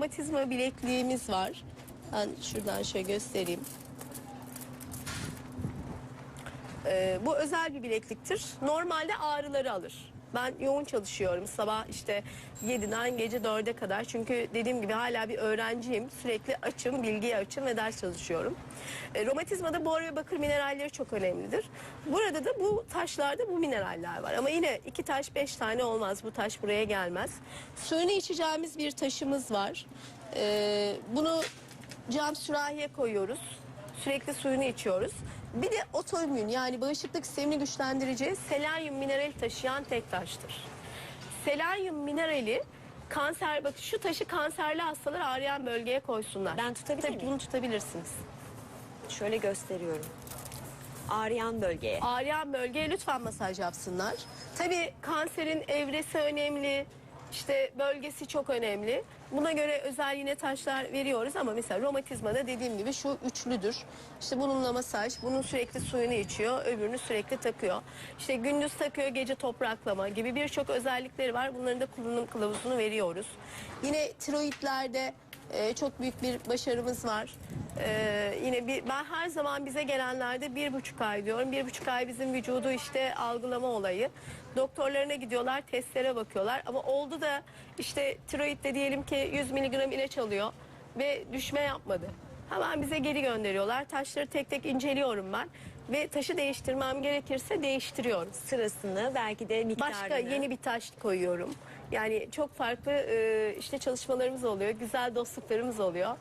romatizma bilekliğimiz var. Ben şuradan şöyle göstereyim. Ee, bu özel bir bilekliktir. Normalde ağrıları alır. Ben yoğun çalışıyorum sabah işte 7'den gece 4'e kadar. Çünkü dediğim gibi hala bir öğrenciyim. Sürekli açım, bilgiye açım ve ders çalışıyorum. E, romatizmada bor ve bakır mineralleri çok önemlidir. Burada da bu taşlarda bu mineraller var. Ama yine iki taş beş tane olmaz. Bu taş buraya gelmez. Suyunu içeceğimiz bir taşımız var. E, bunu cam sürahiye koyuyoruz. Sürekli suyunu içiyoruz. Bir de otoimmün yani bağışıklık sistemini güçlendirici selenyum minerali taşıyan tek taştır. Selenyum minerali kanser bak şu taşı kanserli hastalar ağrıyan bölgeye koysunlar. Ben tutabilir Tabii miyim? bunu tutabilirsiniz. Şöyle gösteriyorum. Ağrıyan bölgeye. Ağrıyan bölgeye lütfen masaj yapsınlar. Tabii kanserin evresi önemli. İşte bölgesi çok önemli. Buna göre özel yine taşlar veriyoruz ama mesela romatizmada dediğim gibi şu üçlüdür. İşte bununla masaj, bunun sürekli suyunu içiyor, öbürünü sürekli takıyor. İşte gündüz takıyor, gece topraklama gibi birçok özellikleri var. Bunların da kullanım kılavuzunu veriyoruz. Yine tiroidlerde e, çok büyük bir başarımız var. E, yine bir, ben her zaman bize gelenlerde bir buçuk ay diyorum. Bir buçuk ay bizim vücudu işte algılama olayı. Doktorlarına gidiyorlar, testlere bakıyorlar. Ama oldu da işte tiroidde diyelim ki 100 miligram ilaç alıyor ve düşme yapmadı. Hemen bize geri gönderiyorlar. Taşları tek tek inceliyorum ben. Ve taşı değiştirmem gerekirse değiştiriyoruz. Sırasını belki de miktarını. Başka yeni bir taş koyuyorum. Yani çok farklı e, işte çalışmalarımız oluyor. Güzel dostluklarımız oluyor.